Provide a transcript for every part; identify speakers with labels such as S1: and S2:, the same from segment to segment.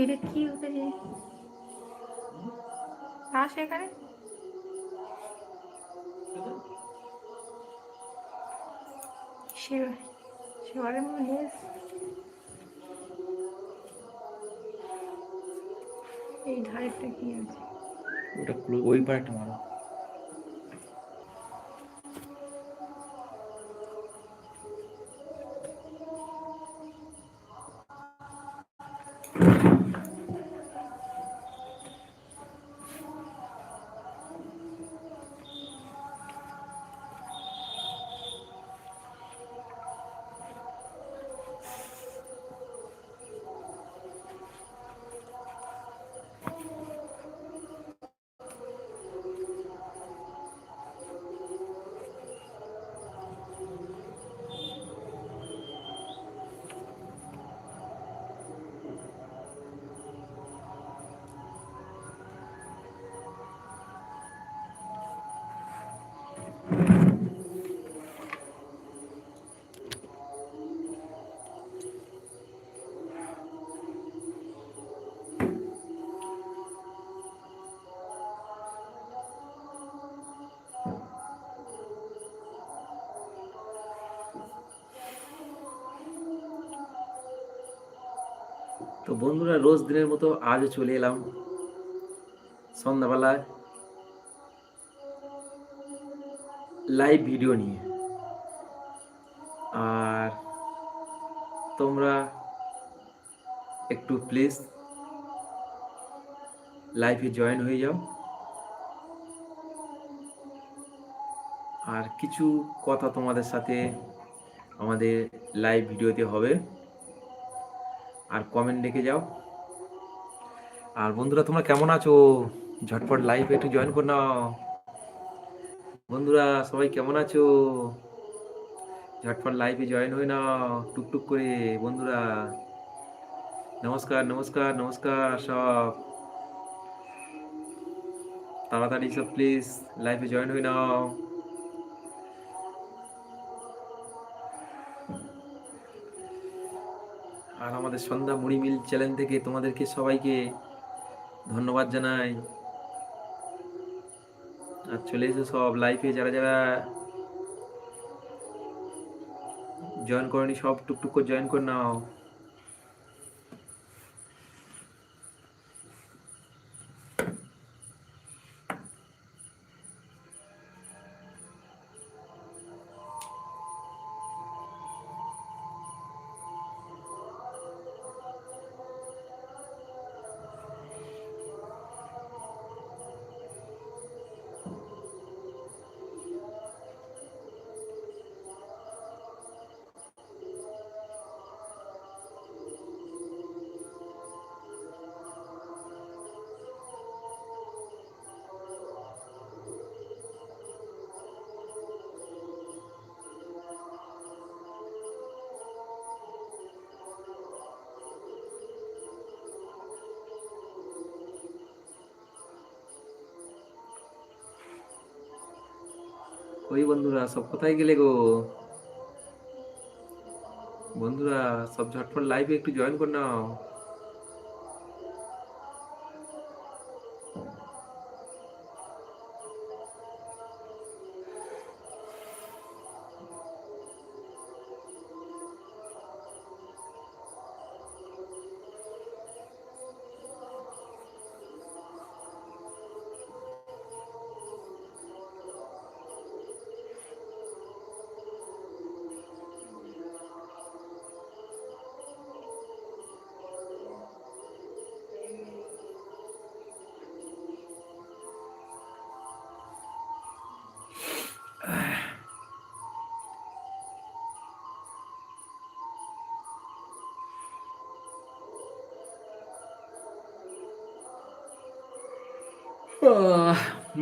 S1: ভিড়ে কি হতে এখানে এই ধারেটা কি আছে
S2: ওটা ওই পাড়টা মারো তো বন্ধুরা রোজ দিনের মতো আজও চলে এলাম সন্ধ্যাবেলায় লাইভ ভিডিও নিয়ে আর তোমরা একটু প্লিজ লাইফে জয়েন হয়ে যাও আর কিছু কথা তোমাদের সাথে আমাদের লাইভ ভিডিওতে হবে আর কমেন্ট লিখে যাও আর বন্ধুরা তোমরা কেমন আছো ঝটপট লাইভে একটু জয়েন করে নাও বন্ধুরা সবাই কেমন আছো ঝটপট লাইভে জয়েন হয়ে নাও টুকটুক করে বন্ধুরা নমস্কার নমস্কার নমস্কার সব তাড়াতাড়ি সব প্লিজ লাইভে জয়েন হয়ে নাও আর আমাদের সন্ধ্যা মুড়ি মিল চ্যানেল থেকে তোমাদেরকে সবাইকে ধন্যবাদ জানাই আর চলে এসো সব লাইফে যারা যারা জয়েন করেনি সব টুকটুক করে জয়েন করে নাও ওই বন্ধুরা সব কোথায় গেলে গো বন্ধুরা সব ঝটফট লাইভে একটু জয়েন করে নাও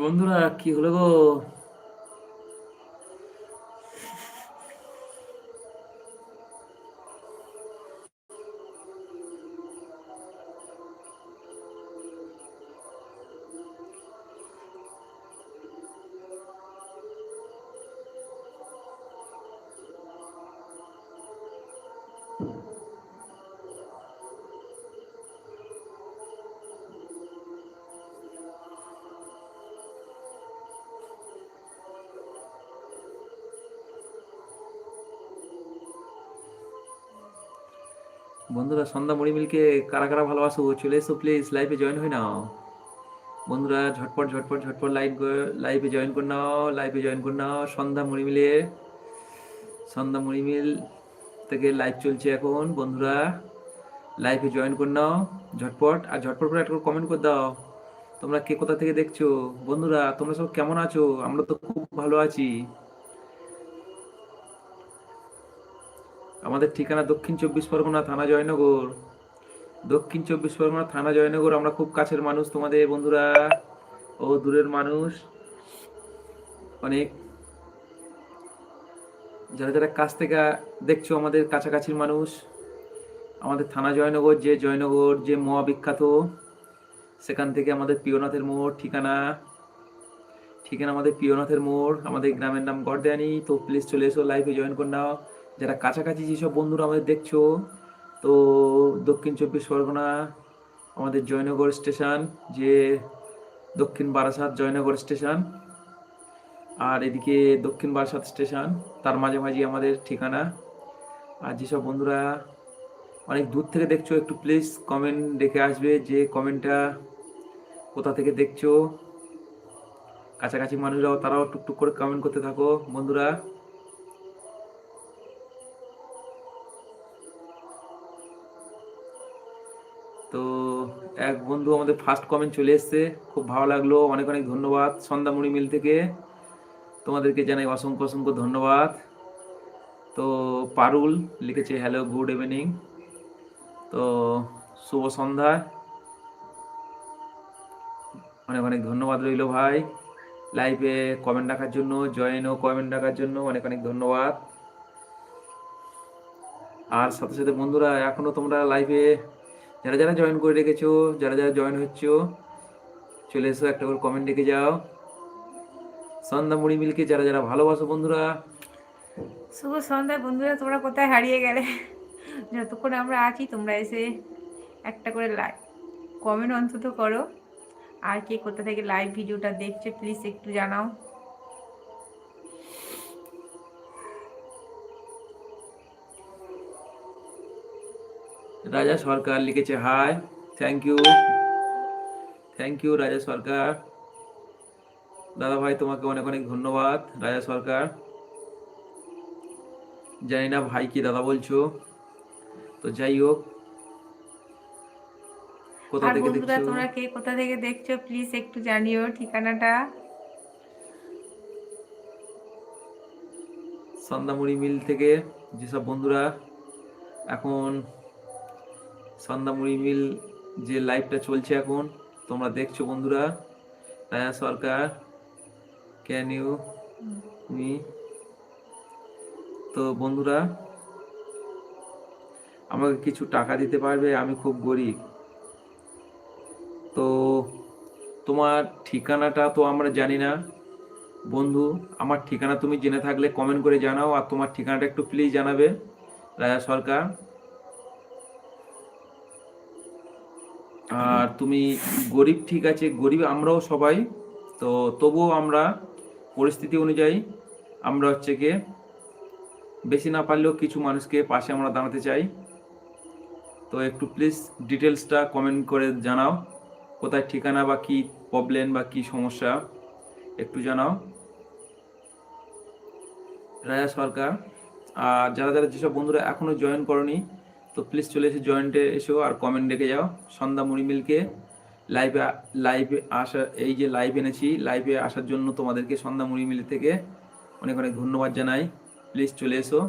S2: বন্ধুরা কি হলো গো বন্ধুরা সন্ধ্যা মরিমিলকে কারা কারা ভালোবাসো চলে এসো প্লিজ লাইভে জয়েন হয়ে নাও বন্ধুরা ঝটপট ঝটপট ঝটপট লাইভ লাইভে জয়েন করে নাও লাইভে জয়েন করে নাও সন্ধ্যা মরিমিলে সন্ধ্যা মরিমিল থেকে লাইভ চলছে এখন বন্ধুরা লাইভে জয়েন করে নাও ঝটপট আর ঝটপট করে একটা কমেন্ট করে দাও তোমরা কে কোথা থেকে দেখছো বন্ধুরা তোমরা সব কেমন আছো আমরা তো খুব ভালো আছি আমাদের ঠিকানা দক্ষিণ চব্বিশ পরগনা থানা জয়নগর দক্ষিণ চব্বিশ পরগনা থানা জয়নগর আমরা খুব কাছের মানুষ তোমাদের বন্ধুরা ও দূরের মানুষ অনেক যারা যারা কাছ থেকে দেখছো আমাদের কাছাকাছির মানুষ আমাদের থানা জয়নগর যে জয়নগর যে মহাবিখ্যাত সেখান থেকে আমাদের প্রিয়নাথের মোড় ঠিকানা ঠিকানা আমাদের প্রিয়নাথের মোড় আমাদের গ্রামের নাম গড়দেয়ানি তো প্লিজ চলে এসো লাইভে জয়েন করে নাও যারা কাছাকাছি যেসব বন্ধুরা আমাদের দেখছো তো দক্ষিণ চব্বিশ পরগনা আমাদের জয়নগর স্টেশন যে দক্ষিণ বারাসাত জয়নগর স্টেশন আর এদিকে দক্ষিণ বারাসাত স্টেশন তার মাঝে মাঝে আমাদের ঠিকানা আর যেসব বন্ধুরা অনেক দূর থেকে দেখছো একটু প্লিজ কমেন্ট দেখে আসবে যে কমেন্টটা কোথা থেকে দেখছো কাছাকাছি মানুষরাও তারাও টুকটুক করে কমেন্ট করতে থাকো বন্ধুরা বন্ধু আমাদের ফার্স্ট কমেন্ট চলে এসছে খুব ভালো লাগলো অনেক অনেক ধন্যবাদ সন্ধ্যামণি মিল থেকে তোমাদেরকে জানাই অসংখ্য অসংখ্য ধন্যবাদ তো পারুল লিখেছে হ্যালো গুড ইভিনিং তো শুভ সন্ধ্যা অনেক অনেক ধন্যবাদ রইল ভাই লাইভে কমেন্ট রাখার জন্য জয়েনও কমেন্ট রাখার জন্য অনেক অনেক ধন্যবাদ আর সাথে সাথে বন্ধুরা এখনও তোমরা লাইভে যারা যারা জয়েন করে রেখেছো যারা যারা জয়েন হচ্ছো চলে এসো একটা করে কমেন্ট রেখে যাও সন্ধ্যা মুড়ি মিলকে যারা যারা ভালোবাসো বন্ধুরা
S1: শুভ সন্ধ্যা বন্ধুরা তোমরা কোথায় হারিয়ে গেলে যতক্ষণ আমরা আছি তোমরা এসে একটা করে লাইক কমেন্ট অন্তত করো আর কে কোথা থেকে লাইভ ভিডিওটা দেখছে প্লিজ একটু জানাও
S2: রাজা সরকার লিখেছে hi thank you thank you Raja Sarkar দাদা ভাই তোমাকে অনেক অনেক ধন্যবাদ রাজা সরকার জানি না ভাই কি দাদা বলছো তো যাই হোক
S1: কোথা থেকে দেখছো তোমরা কে কোথা থেকে দেখছো প্লিজ একটু জানিও ঠিকানাটা
S2: সন্ধ্যামুড়ি মিল থেকে যেসব বন্ধুরা এখন সন্ধ্যামুড়ি মিল যে লাইভটা চলছে এখন তোমরা দেখছো বন্ধুরা Raya Sarkar can you me তো বন্ধুরা আমাকে কিছু টাকা দিতে পারবে আমি খুব গরিব তো তোমার ঠিকানাটা তো আমরা জানি না বন্ধু আমার ঠিকানা তুমি জেনে থাকলে কমেন্ট করে জানাও আর তোমার ঠিকানাটা একটু প্লিজ জানাবে রাজা সরকার আর তুমি গরিব ঠিক আছে গরিব আমরাও সবাই তো তবুও আমরা পরিস্থিতি অনুযায়ী আমরা হচ্ছে গিয়ে বেশি না পারলেও কিছু মানুষকে পাশে আমরা দাঁড়াতে চাই তো একটু প্লিজ ডিটেলসটা কমেন্ট করে জানাও কোথায় ঠিকানা বা কি প্রবলেম বা কি সমস্যা একটু জানাও রাজা সরকার আর যারা যারা যেসব বন্ধুরা এখনও জয়েন করনি তো প্লিজ চলে এসে জয়েন্টে এসো আর কমেন্ট দেখে যাও সন্ধ্যা মরিমিলকে লাইভে লাইভে আসা এই যে লাইভ এনেছি লাইভে আসার জন্য তোমাদেরকে সন্ধ্যা মরিমিল থেকে অনেক অনেক ধন্যবাদ জানাই প্লিজ চলে এসো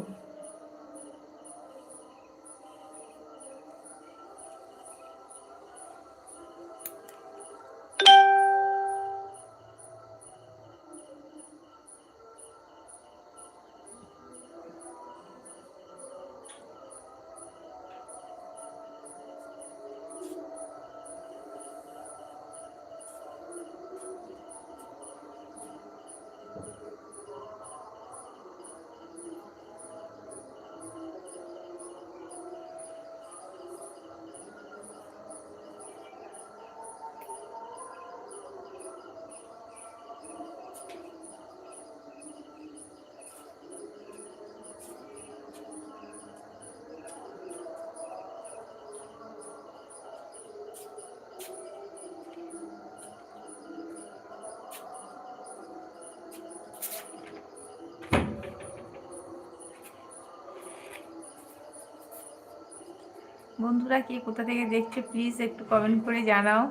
S1: বন্ধুরা কে কোথা থেকে দেখছে প্লিজ একটু কমেন্ট করে জানাও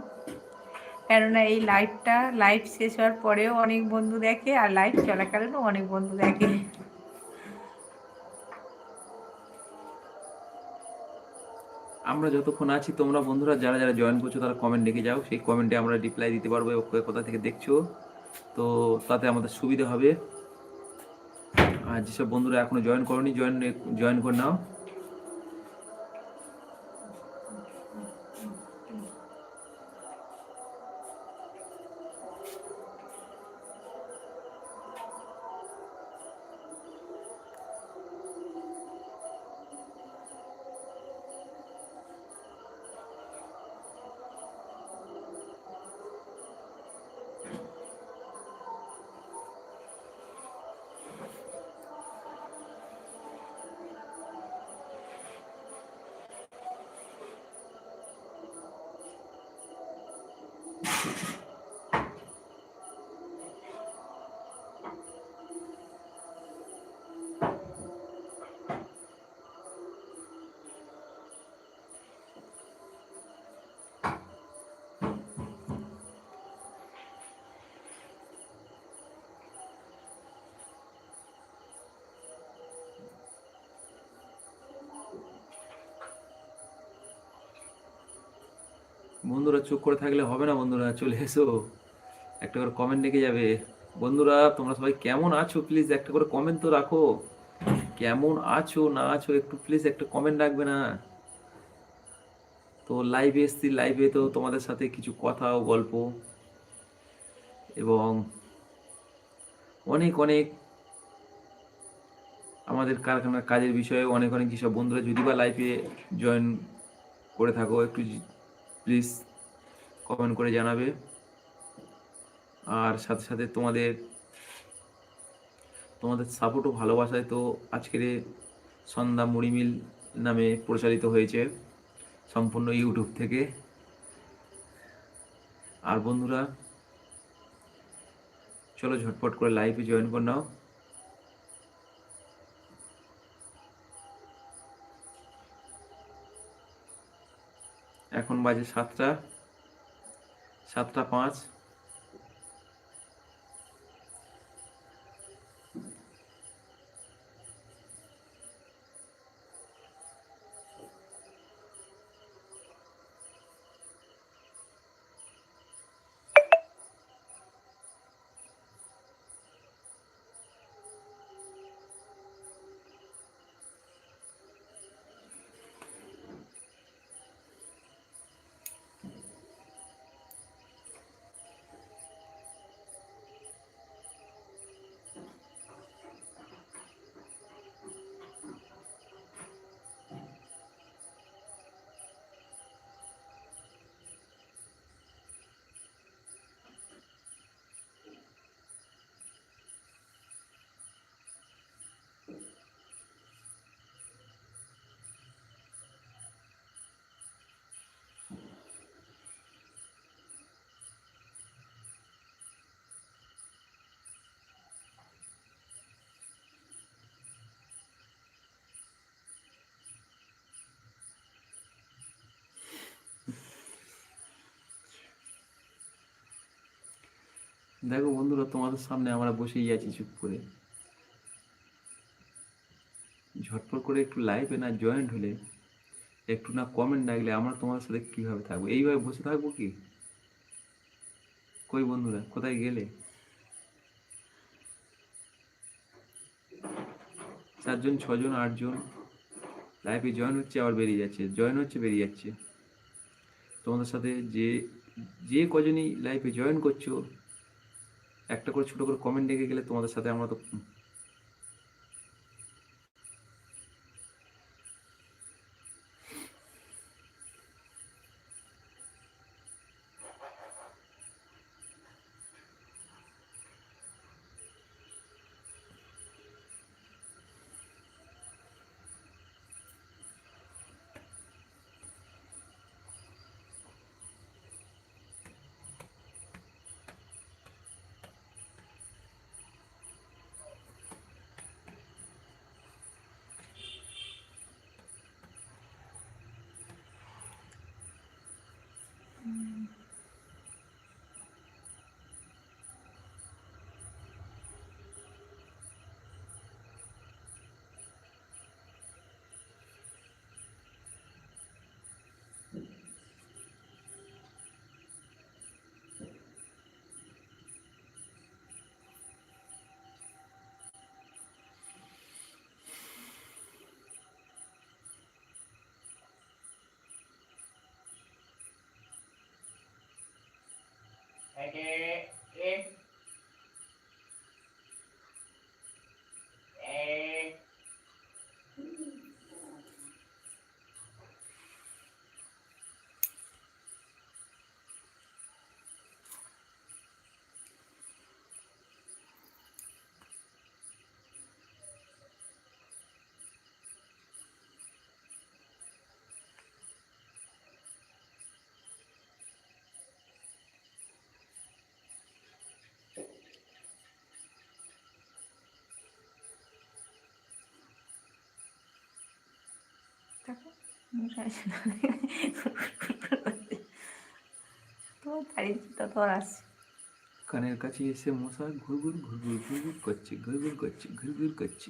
S1: কেননা এই লাইভটা লাইভ শেষ হওয়ার পরেও অনেক বন্ধু দেখে আর লাইভ চলাকালীনও অনেক বন্ধু দেখে
S2: আমরা যতক্ষণ আছি তোমরা বন্ধুরা যারা যারা জয়েন করছো তারা কমেন্ট লিখে যাও সেই কমেন্টে আমরা রিপ্লাই দিতে পারবো কোথা থেকে দেখছো তো তাতে আমাদের সুবিধা হবে আর যেসব বন্ধুরা এখনও জয়েন করনি জয়েন জয়েন করে নাও বন্ধুরা চুপ করে থাকলে হবে না বন্ধুরা চলে এসো একটা করে কমেন্ট লিখে যাবে বন্ধুরা তোমরা সবাই কেমন আছো প্লিজ একটা করে কমেন্ট তো রাখো কেমন আছো না আছো একটু প্লিজ একটা কমেন্ট রাখবে না তো লাইভে এসছি লাইভে তো তোমাদের সাথে কিছু কথা ও গল্প এবং অনেক অনেক আমাদের কারখানার কাজের বিষয়ে অনেক অনেক যেসব বন্ধুরা যদি বা লাইফে জয়েন করে থাকো একটু প্লিজ কমেন্ট করে জানাবে আর সাথে সাথে তোমাদের তোমাদের সাপোর্টও ভালোবাসায় তো আজকের সন্ধ্যা মুড়িমিল নামে প্রচারিত হয়েছে সম্পূর্ণ ইউটিউব থেকে আর বন্ধুরা চলো ঝটপট করে লাইভে জয়েন করে নাও বাজে সাতটা সাতটা পাঁচ দেখো বন্ধুরা তোমাদের সামনে আমরা বসেই আছি চুপ করে ঝটপট করে একটু লাইভে না জয়েন্ট হলে একটু না কমেন্ট লাগলে আমরা তোমার সাথে কীভাবে থাকবো এইভাবে বসে থাকবো কি কই বন্ধুরা কোথায় গেলে চারজন ছজন আটজন লাইফে জয়েন হচ্ছে আবার বেরিয়ে যাচ্ছে জয়েন হচ্ছে বেরিয়ে যাচ্ছে তোমাদের সাথে যে যে কজনই লাইফে জয়েন করছো একটা করে ছোটো করে কমেন্ট রেখে গেলে তোমাদের সাথে আমরা তো
S1: again. দেখো মশাই তোমার দাঁড়িয়ে তোমার আসছে
S2: কানের কাছে এসে মশা ঘুরঘুর ঘুরঘুর ঘুরঘুর করছে ঘুরঘুর করছে ঘুরঘুর করছে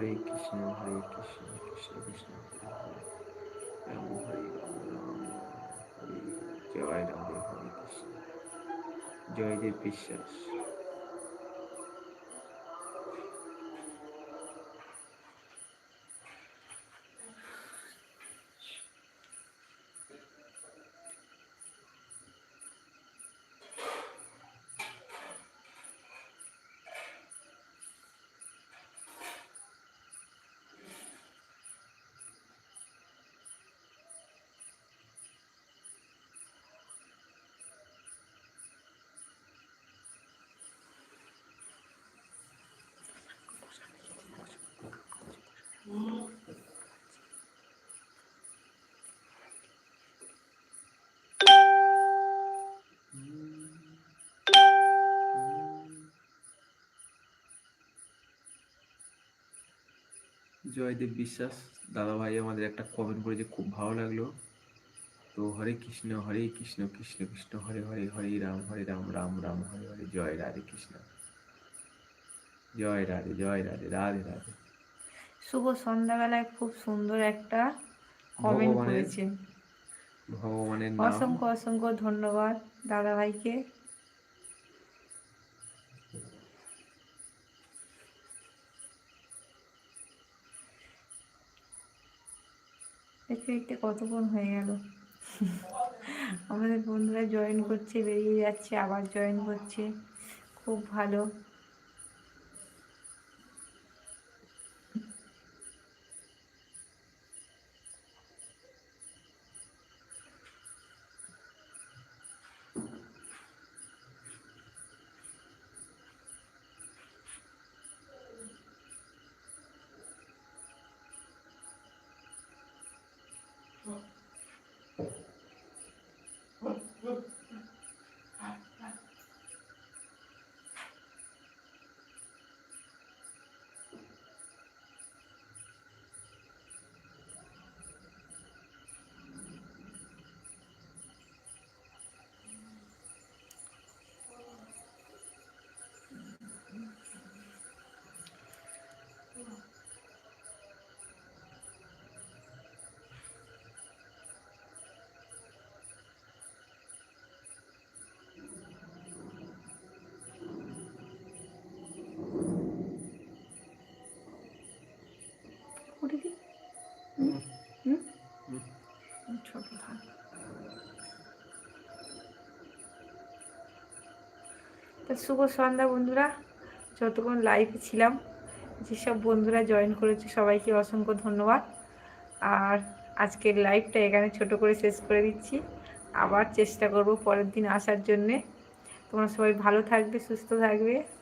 S2: Hare Krishna, Hare Krishna, Krishna Krishna, Hare Hare. Ram Hare Ram, Ram Hare Hare. Jai Ram Hare Krishna. Jaydev বিশ্বাস জয়দেব বিশ্বাস দাদা ভাই আমাদের একটা কমেন্ট করেছে খুব ভালো লাগলো তো হরে কৃষ্ণ হরে কৃষ্ণ কৃষ্ণ কৃষ্ণ হরে হরে হরে রাম হরে রাম রাম রাম হরে হরে জয় রাধে কৃষ্ণ জয় রাধে জয় রাধে রাধে রাধে
S1: শুভ সন্ধ্যাবেলায় খুব সুন্দর একটা কমেন্ট করেছেন
S2: ভগবানের অসংখ্য
S1: অসংখ্য ধন্যবাদ দাদা ভাইকে দেখতে কতক্ষণ হয়ে গেল আমাদের বন্ধুরা জয়েন করছে বেরিয়ে যাচ্ছে আবার জয়েন করছে খুব ভালো শুভ সন্ধ্যা বন্ধুরা যতক্ষণ লাইভে ছিলাম যেসব বন্ধুরা জয়েন করেছে সবাইকে অসংখ্য ধন্যবাদ আর আজকের লাইভটা এখানে ছোট করে শেষ করে দিচ্ছি আবার চেষ্টা করব পরের দিন আসার জন্যে তোমরা সবাই ভালো থাকবে সুস্থ থাকবে